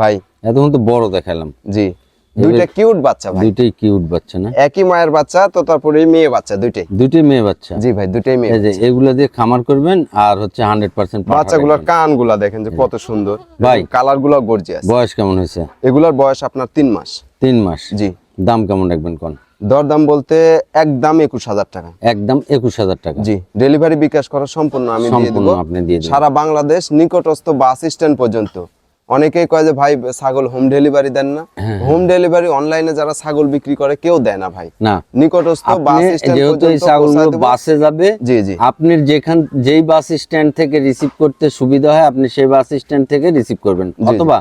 ভাই। এতক্ষণ তো বড় দেখালাম। জি। দুইটা কিউট বাচ্চা ভাই। দুইটাই কিউট বাচ্চা না? একই মায়ের বাচ্চা তো তারপরে মেয়ে বাচ্চা দুইটাই। দুইটাই মেয়ে বাচ্চা? জি ভাই দুইটাই মেয়ে এই যে এগুলো দিয়ে খামার করবেন আর হচ্ছে হান্ড্রেড পার্সেন্ট বাচ্চাগুলোর কানগুলা দেখেন যে কত সুন্দর। ভাই। কালারগুলো গর্জিয়াস বয়স কেমন হয়েছে? এগুলার বয়স আপনার তিন মাস। তিন মাস? জি। দাম কেমন রাখবেন কোন? দরদাম বলতে একদম একুশ হাজার টাকা। একদম একুশ হাজার টাকা। জি ডেলিভারি বিকাশ করা সম্পূর্ণ আমি দিয়ে দেবো। আপনি দিয়ে সারা বাংলাদেশ নিকটস্থ বাস স্ট্যান্ড পর্যন্ত। অনেকেই কয় যে ভাই ছাগল হোম ডেলিভারি দেন না। হোম ডেলিভারি অনলাইনে যারা ছাগল বিক্রি করে কেউ দেয় না ভাই। না। নিকটস্থ বাস যেহেতু এই ছাগলগুলো বাসে যাবে জি জি। আপনি যেখান যেই বাস স্ট্যান্ড থেকে রিসিভ করতে সুবিধা হয় আপনি সেই বাস স্ট্যান্ড থেকে রিসিভ করবেন। অথবা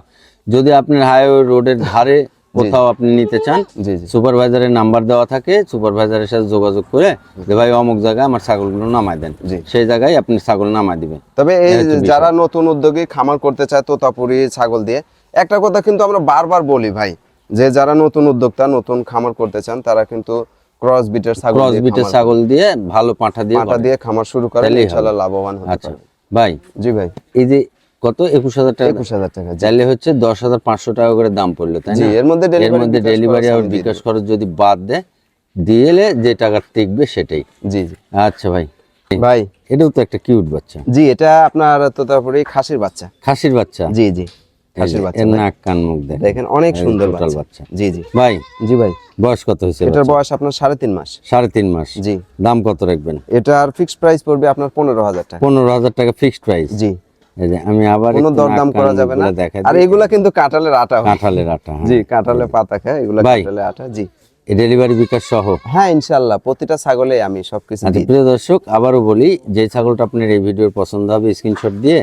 যদি আপনার হাইওয়ে রোডের ধারে কোথাও আপনি নিতে চান সুপারভাইজারের নাম্বার দেওয়া থাকে সুপারভাইজারের সাথে যোগাযোগ করে যে ভাই অমুক জায়গায় আমার ছাগলগুলো নামাই দেন। সেই জায়গায় আপনি ছাগল নামাই দিবেন। তবে এই যারা নতুন উদ্যোগী খামার করতে চায় তোতাপুরি ছাগল দিয়ে একটা কথা কিন্তু আমরা বারবার বলি ভাই যে যারা নতুন উদ্যোক্তা নতুন খামার করতে চান তারা কিন্তু ক্রস বিটের ছাগল ক্রস দিয়ে বিটের ছাগল দিয়ে ভালো পাঁঠা দিয়ে পাটা দিয়ে খামার শুরু করে ইনশাআল্লাহ লাভবান হতে আচ্ছা। পারবে ভাই জি ভাই। এই যে কত? একুশ হাজার টাকা একুশ হাজার টাকা জি। চাইলে হচ্ছে দশ হাজার পাঁচশো টাকা করে দাম পড়ল তাই না? এর মধ্যে এর মধ্যে ডেলিভারি আর বিকাশ খরচ যদি বাদ দেয় যে টাকা টিকবে সেটাই। জি জি। আচ্ছা ভাই। ভাই। এটাও তো একটা কিউট বাচ্চা। জি এটা আপনার খাসির বাচ্চা। খাসির বাচ্চা? জি জি। খাসির বাচ্চা নাক কান মুখ দেখ দেখেন অনেক সুন্দর বাচ্চা। বাচ্চা। জি জি। ভাই জি ভাই। বয়স কত হয়েছে এটার বয়স আপনার সাড়ে তিন মাস। সাড়ে তিন মাস। জি। দাম কত রাখবেন? এটার ফিক্সড প্রাইস পড়বে আপনার পনেরো হাজার টাকা। পনেরো হাজার টাকা ফিক্সড প্রাইস জি। এই যে আমি আবার কোনো দরদাম করা যাবে না। আর এগুলা কিন্তু কাঁঠালের আটা কাঁঠালের আটা হ্যাঁ। জি কাঁঠালের পাতা খায় এগুলা। কাঁঠালের আটা জি। ডেলিভারি বিকাশ সহ। হ্যাঁ ইনশাল্লাহ প্রতিটা ছাগলে আমি সবকিছু আচ্ছা প্রিয় দর্শক আবারও বলি যে ছাগলটা আপনার এই ভিডিওর পছন্দ হবে স্ক্রিনশট দিয়ে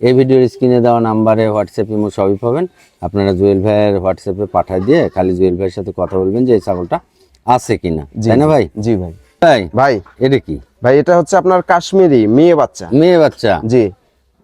এই ভিডিওর স্ক্রিনে দেওয়া নাম্বারে হোয়াটসঅ্যাপ ইমো সবই পাবেন। আপনারা জুয়েল ভাইয়ের হোয়াটসঅ্যাপে পাঠিয়ে দিয়ে খালি জুয়েল ভাইয়ের সাথে কথা বলবেন যে এই ছাগলটা আছে কিনা। তাই না ভাই? জি ভাই। ভাই ভাই। এটা কি? ভাই এটা হচ্ছে আপনার কাশ্মীরি মেয়ে বাচ্চা। মেয়ে বাচ্চা? জি।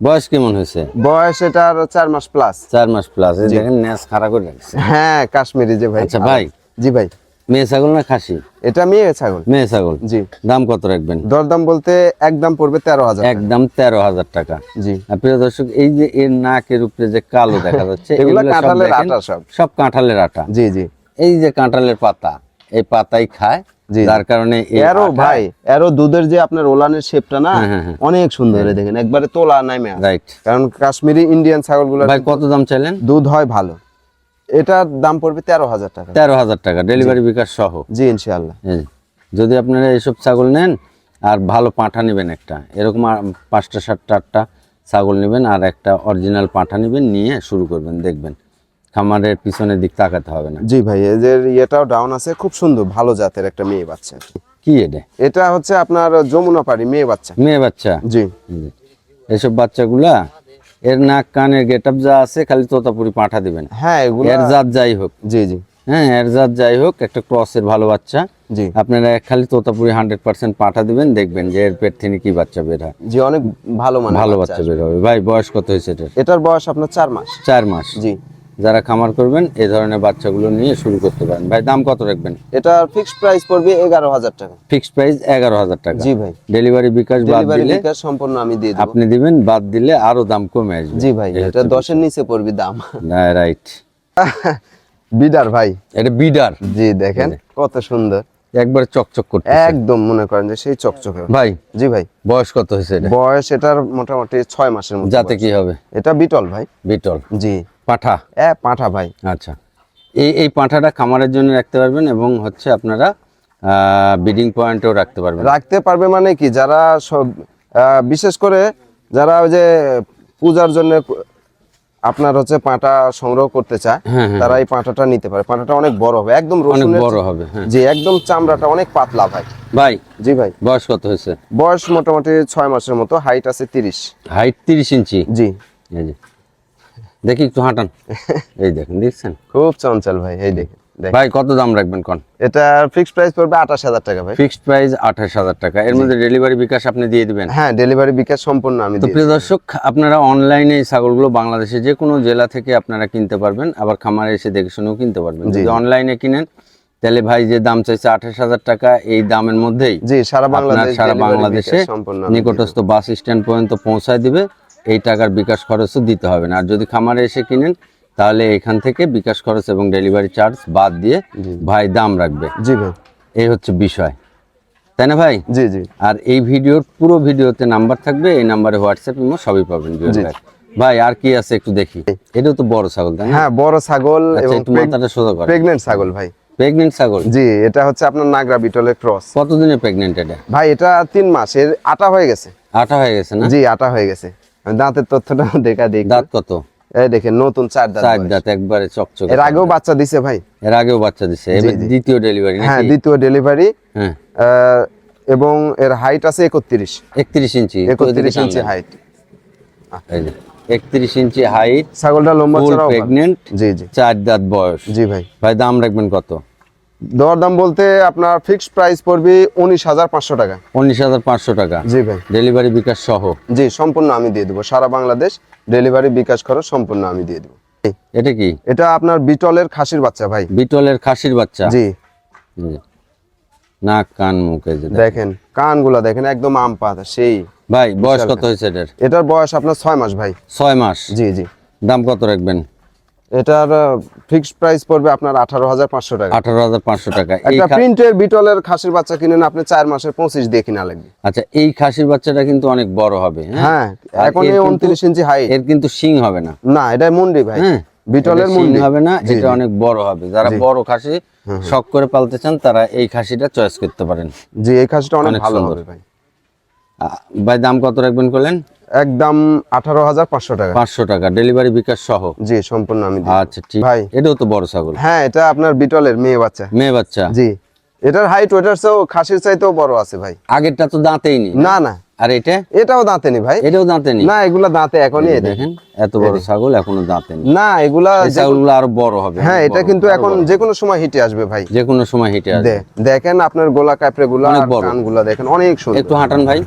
বয়স কেমন হয়েছে? বয়স এটার চার মাস প্লাস চার মাস প্লাস দেখেন ন্যাস খাড়া করে রাখছে। হ্যাঁ কাশ্মীরি যে ভাই। আচ্ছা, ভাই। জি ভাই। মেয়ে ছাগল না খাসি? এটা মেয়ে ছাগল। মেয়ে ছাগল। জি। দাম কত রাখবেন? দরদাম বলতে একদম পড়বে তেরো হাজার একদম তেরো হাজার টাকা। জি। প্রিয় দর্শক এই যে এর নাকের উপরে যে কালো দেখা যাচ্ছে এগুলো সব কাঁঠালের আটা সব। সব কাঁঠালের আটা। জি জি। এই যে কাঁঠালের পাতা এই পাতাই খায়। যার কারণে এরো ভাই এরো দুধের যে আপনার ওলানের শেপটা না হ্যাঁ, হ্যাঁ, হ্যাঁ। অনেক সুন্দর দেখেন একবারে তোলা নামে। রাইট কারণ কাশ্মীরি ইন্ডিয়ান ছাগলগুলো ভাই কত দাম চাইলেন? দুধ হয় ভালো। এটার দাম পড়বে তেরো হাজার টাকা। তেরো হাজার টাকা ডেলিভারি বিকাশ সহ। জি ইনশাআল্লাহ। যদি আপনারা এইসব ছাগল নেন আর ভালো পাঁঠা নেবেন একটা এরকম পাঁচটা সাতটা আটটা ছাগল নেবেন আর একটা অরিজিনাল পাঁঠা নেবেন নিয়ে শুরু করবেন দেখবেন। খামারের পিছনের দিক তাকাতে হবে না। জি ভাই এদের ইয়েটাও ডাউন আছে খুব সুন্দর ভালো জাতের একটা মেয়ে বাচ্চা। কি এটা? এটা হচ্ছে আপনার যমুনা পাড়ি মেয়ে বাচ্চা। মেয়ে বাচ্চা? জি। এইসব বাচ্চাগুলা এর নাক কানের গেট আপ যা আছে খালি তোতাপুরি পাঠা দিবেন। হ্যাঁ এগুলো এর জাত যাই হোক। জি জি। হ্যাঁ এর জাত যাই হোক একটা ক্রসের ভালো বাচ্চা। জি। আপনারা খালি তোতাপুরি হান্ড্রেড পার্সেন্ট পাঠা দিবেন দেখবেন যে এর পেট থেকে কি বাচ্চা বের হয়। জি অনেক ভালো মানে ভালো বাচ্চা বের হবে। ভাই বয়স কত হয়েছে এটার? এটার বয়স আপনার চার মাস। চার মাস। জি। যারা খামার করবেন এই ধরনের বাচ্চাগুলো নিয়ে শুরু করতে পারেন। ভাই দাম কত রাখবেন? এটার ফিক্সড প্রাইস পড়বে এগারো হাজার টাকা। ফিক্সড প্রাইস এগারো হাজার টাকা। জি ভাই। ডেলিভারি বিকাশ বাদ ডেলিভারি দিলে বিকাশ সম্পূর্ণ আমি দিয়ে দেবো। আপনি দিবেন বাদ দিলে আরও দাম কমে আসবে। জি ভাই এটা দশের নিচে পড়বে দাম। রাইট বিডার ভাই। এটা বিডার। জি দেখেন কত সুন্দর। একবার চকচক করতে একদম মনে করেন যে সেই চকচকে। ভাই জি ভাই। বয়স কত হয়েছে এটা? বয়স এটার মোটামুটি ছয় মাসের মতো যাতে কি হবে? এটা বিটল ভাই। বিটল। জি। পাঠা? হ্যাঁ পাঠা ভাই। আচ্ছা। এই এই পাঁঠাটা খামারের জন্য রাখতে পারবেন এবং হচ্ছে আপনারা বিডিং পয়েন্টেও রাখতে পারবেন। রাখতে পারবে মানে কি? যারা সব বিশেষ করে যারা ওই যে পূজার জন্য আপনার হচ্ছে পাঁটা সংগ্রহ করতে চায় হ্যাঁ, হ্যাঁ। তারা এই পাঁটাটা নিতে পারে। পাঁটাটা অনেক বড় হবে একদম অনেক বড় হবে হ্যাঁ। জি একদম চামড়াটা অনেক পাতলা ভাই। ভাই জি ভাই। বয়স কত হয়েছে? বয়স মোটামুটি ছয় মাসের মতো হাইট আছে তিরিশ। হাইট তিরিশ ইঞ্চি? জি। যে। দেখি একটু হাঁটান। এই দেখেন দেখছেন? খুব চঞ্চল ভাই এই দেখেন। ভাই কত দাম রাখবেন কোন? এটা ফিক্সড প্রাইস পড়বে আঠাশ হাজার টাকা ভাই। ফিক্সড প্রাইস আঠাশ হাজার টাকা। এর মধ্যে ডেলিভারি বিকাশ আপনি দিয়ে দিবেন। হ্যাঁ ডেলিভারি বিকাশ সম্পূর্ণ আমি তো প্রিয় দর্শক আপনারা অনলাইনে এই ছাগলগুলো বাংলাদেশে যে কোনো জেলা থেকে আপনারা কিনতে পারবেন আবার খামারে এসে দেখে শুনেও কিনতে পারবেন। যদি অনলাইনে কিনেন তাহলে ভাই যে দাম চাইছে আঠাশ হাজার টাকা এই দামের মধ্যেই জি সারা বাংলাদেশ সারা বাংলাদেশে নিকটস্থ বাস স্ট্যান্ড পর্যন্ত পৌঁছায় দিবে। এই টাকার বিকাশ খরচও দিতে হবে না। আর যদি খামারে এসে কিনেন তাহলে এখান থেকে বিকাশ খরচ এবং ডেলিভারি চার্জ বাদ দিয়ে ভাই দাম রাখবে। জি ভাই। এই হচ্ছে বিষয়। তাই না ভাই? জি জি। আর এই ভিডিওর পুরো ভিডিওতে নাম্বার থাকবে এই নাম্বারে হোয়াটসঅ্যাপ ইমো সবই পাবেন। ভাই। আর কি আছে একটু দেখি। এটাও তো বড় ছাগল তাই না? হ্যাঁ বড় ছাগল আচ্ছা এবং মাথাটা সোজা করে প্রেগনেন্ট ছাগল ভাই। প্রেগনেন্ট ছাগল? জি এটা হচ্ছে আপনার নাগরা বিটলের ক্রস। কতদিনে প্রেগনেন্ট এটা? ভাই এটা তিন মাস এর আটা হয়ে গেছে। আটা হয়ে গেছে না? জি আটা হয়ে গেছে। দাঁতের তথ্যটা দেখা দিই দাঁত কত? এই দেখেন নতুন চার দাঁত চার দাঁত একবারে চকচকে এর আগেও বাচ্চা দিছে ভাই। এর আগেও বাচ্চা দিছে। দ্বিতীয় ডেলিভারি হ্যাঁ দ্বিতীয় ডেলিভারি হ্যাঁ। এবং এর হাইট আছে একত্রিশ। একত্রিশ ইঞ্চি। একত্রিশ ইঞ্চি হাইট একত্রিশ ইঞ্চি হাইট ছাগলটা লম্বা প্রেগনেন্ট জি জি। চার দাঁত বয়স। জি ভাই। ভাই দাম রাখবেন কত? দরদাম বলতে আপনার ফিক্সড প্রাইস পড়বে উনিশ হাজার পাঁচশো টাকা। উনিশ হাজার পাঁচশো টাকা? জি ভাই। ডেলিভারি বিকাশ সহ? জি সম্পূর্ণ আমি দিয়ে দেবো। সারা বাংলাদেশ ডেলিভারি বিকাশ খরচ সম্পূর্ণ আমি দিয়ে দেবো। এটা কি? এটা আপনার বিটলের খাসির বাচ্চা ভাই। বিটলের খাসির বাচ্চা? জি। নাক কান মুখে। দেখেন। কানগুলা দেখেন একদম আম পাতা সেই ভাই বয়স কত হয়েছে এটার? এটার বয়স আপনার ছয় মাস ভাই। ছয় মাস? জি জি। দাম কত রাখবেন? এটার ফিক্সড প্রাইস পড়বে আপনার আঠারো হাজার পাঁচশো টাকা। আঠারো হাজার পাঁচশো টাকা। একটা প্রিন্টের বিটলের খাসির বাচ্চা কিনেন আপনি চার মাসের পঁচিশ দিয়ে কিনা লাগবে। আচ্ছা এই খাসির বাচ্চাটা কিন্তু অনেক বড় হবে হ্যাঁ? হ্যাঁ এখন উনত্রিশ ইঞ্চি হাইট এর কিন্তু শিং হবে না। না এটা মুন্ডি ভাই। হ্যাঁ বিটলের মুন্ডি। হবে না এটা অনেক বড় হবে। যারা বড় খাসি শখ করে পালতে চান তারা এই খাসিটা চয়েস করতে পারেন। জি এই খাসিটা অনেক ভালো। হবে ভাই। ভাই দাম কত রাখবেন করলেন? একদম আঠারো হাজার পাঁচশো টাকা। পাঁচশো টাকা ডেলিভারি বিকাশ সহ। জি সম্পূর্ণ আমি। আচ্ছা ঠিক। ভাই। এটাও তো বড় ছাগল। হ্যাঁ এটা আপনার বিটলের মেয়ে বাচ্চা। মেয়ে বাচ্চা? জি। এটার হাইট ওটার চেয়েও খাসির চাইতেও বড় আছে ভাই। আগেরটা তো দাঁতেই নি না না। আর এটা? এটাও দাঁতে নি ভাই। এটাও দাঁতে নি না এগুলা দাঁতে এখনই দেখেন এত বড় ছাগল এখনও দাঁতে নি না এগুলা ছাগলগুলো আরও বড় হবে। হ্যাঁ এটা কিন্তু এখন। যে কোনো সময় হিটে আসবে ভাই। যে কোনো সময় হেঁটে আসবে। দেখেন আপনার গোলা কাপড়ে গুলা অনেক বড়। দেখেন অনেক সুন্দর। একটু হাঁটান ভাই।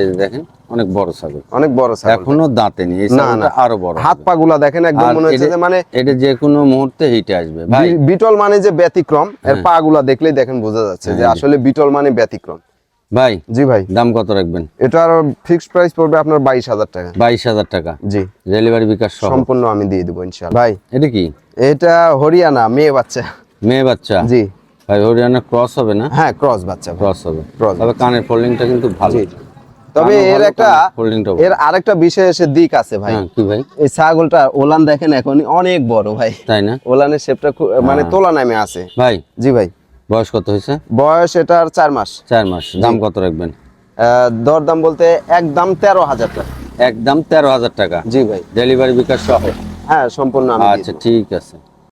এই দেখেন। অনেক বড় ছাগল। অনেক বড় ছাগল। এখনও দাঁতে নি এই না, না। আরও বড় হাত পা গুলা দেখেন একদম মনে হচ্ছে যে মানে এটা যে কোনো মুহূর্তে হিটে আসবে। ভাই বিটল মানে যে ব্যতিক্রম এর পা গুলা দেখলেই দেখেন বোঝা যাচ্ছে যে আসলে বিটল মানে ব্যতিক্রম। ভাই জি ভাই। দাম কত রাখবেন? এটার ফিক্সড প্রাইস পড়বে আপনার বাইশ হাজার টাকা। বাইশ হাজার টাকা? জি। ডেলিভারি বিকাশ সম্পূর্ণ আমি দিয়ে দেবো ইনশাল্লাহ ভাই এটা কি? এটা হরিয়ানা মেয়ে বাচ্চা। মেয়ে বাচ্চা? জি। ভাই হরিয়ানা ক্রস হবে না? হ্যাঁ ক্রস বাচ্চা ক্রস হবে। Cross তবে কানের ফোল্ডিংটা কিন্তু ভালো। তবে এর একটা এর আরেকটা বিশেষ দিক আছে ভাই। হ্যাঁ কি ভাই? এই ছাগলটা ওলান দেখেন এখন অনেক বড় ভাই। তাই না? ওলানের শেপটা মানে তোলা নামে আছে। ভাই? জি ভাই। বয়স কত হয়েছে? বয়স এটার চার মাস। চার মাস। দাম কত রাখবেন? দরদাম বলতে একদম তেরো হাজার টাকা। একদম তেরো হাজার টাকা। জি ভাই। ডেলিভারি বিকাশ সহ? হ্যাঁ সম্পূর্ণ আমি আচ্ছা ঠিক আছে।